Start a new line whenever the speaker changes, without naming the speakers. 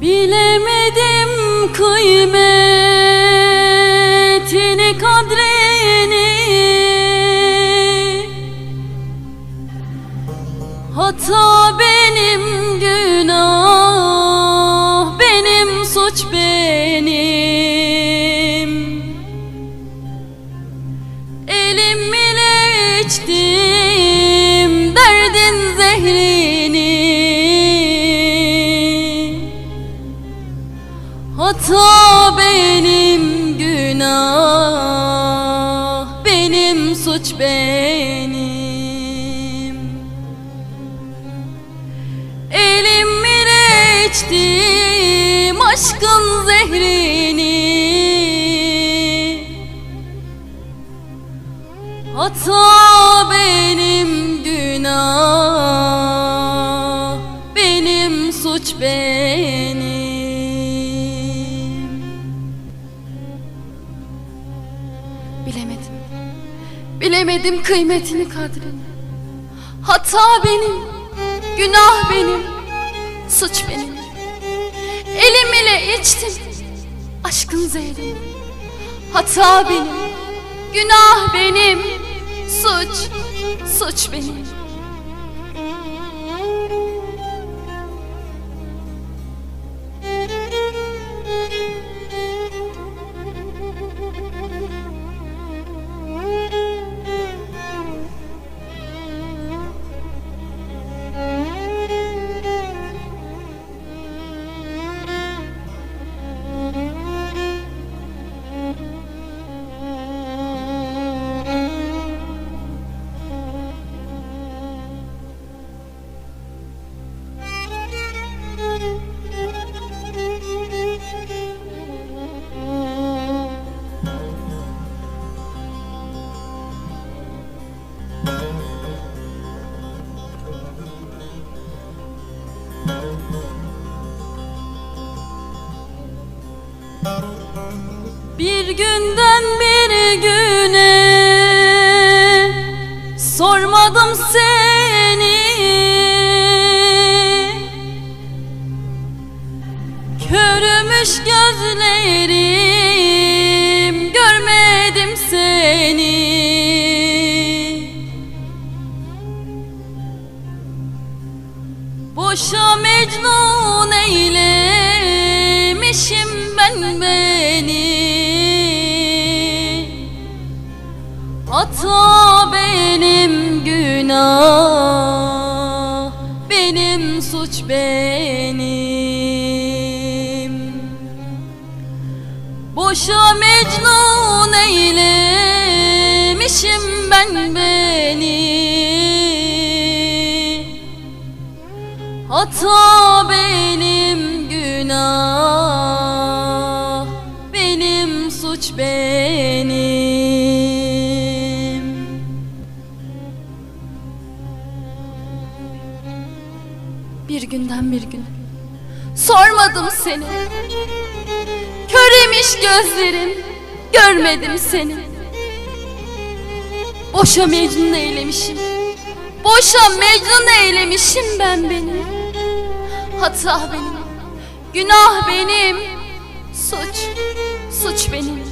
Bilemedim kıymetini kadrini. Hata benim günah benim suç benim. Hata benim günah benim suç benim. Elim ile içtim aşkın zehrini. Hata Bilemedim. Bilemedim kıymetini kadrini. Hata benim Günah benim Suç benim. Elim ile içtim Aşkın zehrini Hata benim Günah benim Suç Suç benim Bir günden bir güne sormadım seni. Körümüş gözlerim görmedim seni Boşa mecnun eylemişim ben beni. Hata benim günah Benim suç benim. Boşa mecnun eylemişim ben beni Hata benim günah Benim suç benim. Bir günden bir gün Sormadım seni. Köremiş gözlerim Görmedim seni. Boşa mecnun eylemişim. Boşa mecnun eylemişim ben beni Hata benim Günah benim Suç Suç benim